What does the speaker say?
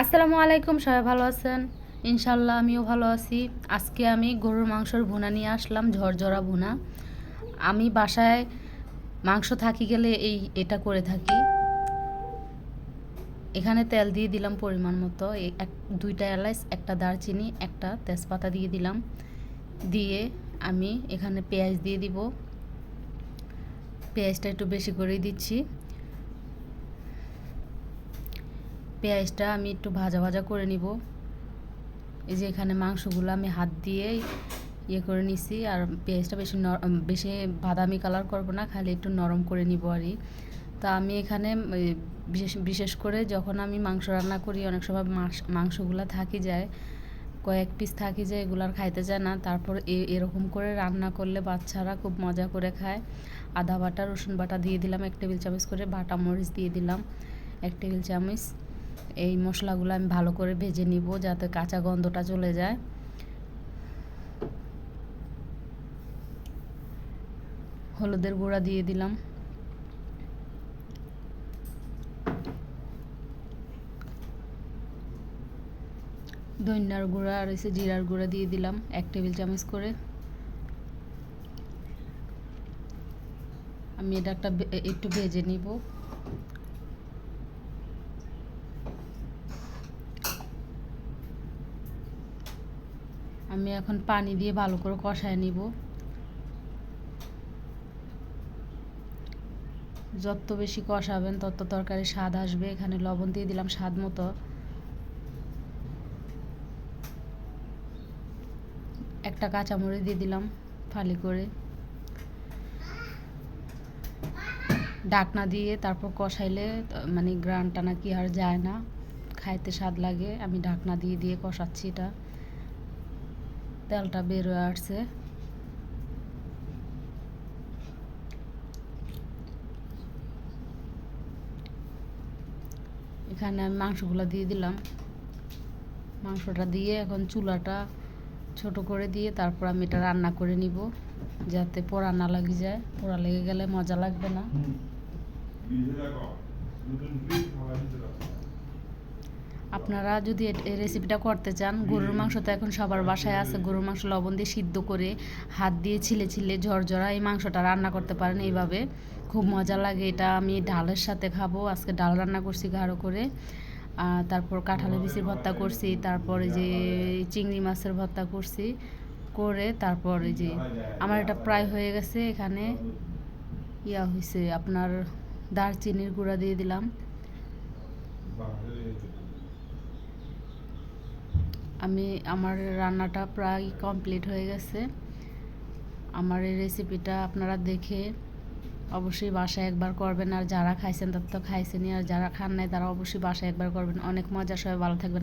আসসালামু আলাইকুম, সবাই ভালো আছেন? ইনশাল্লাহ আমিও ভালো আছি। আজকে আমি গরুর মাংসর ভুনা নিয়ে আসলাম, ঝরঝরা ভুনা। আমি বাসায় মাংস থাকি গেলে এই, এটা করে থাকি। এখানে তেল দিয়ে দিলাম পরিমাণ মতো। এক, দুইটা এলাচ, একটা দারচিনি, একটা তেজপাতা দিয়ে দিলাম। দিয়ে আমি এখানে পেঁয়াজ দিয়ে দিব। পেঁয়াজটা একটু বেশি করেই দিচ্ছি। পেঁয়াজটা আমি একটু ভাজা ভাজা করে নিব। এই যে এখানে মাংসগুলো আমি হাত দিয়ে ইয়ে করে নিছি, আর পেঁয়াজটা বেশি বেশি বাদামি কালার করব না, খালি একটু নরম করে নিব আর তা আমি এখানে বিশেষ বিশেষ করে যখন আমি মাংস রান্না করি, অনেক সময় মাংসগুলো থাকি যায়, কয়েক পিস থাকি যায়, এগুলো আর খাইতে যায় না। তারপর এরকম করে রান্না করলে বাচ্চারা খুব মজা করে খায়। আদা বাটা, রসুন বাটা দিয়ে দিলাম, এক টেবিল চামচ করে বাটা মরিচ দিয়ে দিলাম, এক টেবিল চামচ। এই মশলাগুলো আমি ভালো করে ভেজে নিব যাতে কাঁচা গন্ধটা চলে যায়। হলুদের গুঁড়া দিয়ে দিলাম। ধনিয়ার গুঁড়া আর এসে জিরার গুঁড়া দিয়ে দিলাম এক টেবিল চামচ করে। আমি এটা একটা একটু ভেজে নিব। আমি এখন পানি দিয়ে ভালো করে কষায় নিব। যত বেশি কষাবেন, তত তরকারি স্বাদ আসবে। এখানে লবণ দিয়ে দিলাম স্বাদ মতো। একটা কাঁচামরিচ দিয়ে দিলাম ফালি করে। ডাকনা দিয়ে তারপর কষাইলে মানে গ্রানটা নাকি আর যায় না। খাইতে স্বাদ লাগে। আমি ঢাকনা দিয়ে দিয়ে কষাচ্ছি এটা। তেলটা বের হয়ে আসছে। এখানে আমি মাংসগুলো দিয়ে দিলাম। মাংসটা দিয়ে এখন চুলাটা ছোট করে দিয়ে তারপর আমি এটা রান্না করে নিব, যাতে পোড়া না লাগে যায়। পোড়া লেগে গেলে মজা লাগবে না। আপনারা যদি এই রেসিপিটা করতে চান গরুর মাংস তো এখন সবার বাসায় আছে। গরুর মাংস লবণ দিয়ে সিদ্ধ করে হাত দিয়ে ছিলে ছিলে ঝরঝরা এই মাংসটা রান্না করতে পারেন এইভাবে। খুব মজা লাগে এটা। আমি ডালের সাথে খাব। আজকে ডাল রান্না করছি গাঢ় করে। তারপর কাঁঠালের বিচির ভর্তা করছি। তারপরে যে চিংড়ি মাছের ভর্তা করছি। করে তারপর এই যে আমার এটা প্রায় হয়ে গেছে এখানে। ইয়া হয়েছে আপনার দারচিনির গুঁড়া দিয়ে দিলাম। আমি, আমার রান্নাটা প্রায় কমপ্লিট হয়ে গেছে। আমার এই রেসিপিটা আপনারা দেখে অবশ্যই বাসায় একবার করবেন। আর যারা খাইছেন তারা তো খাইছেনি আর যারা খান নাই তারা অবশ্যই বাসায় একবার করবেন। অনেক মজা, সবাই ভালো থাকবেন।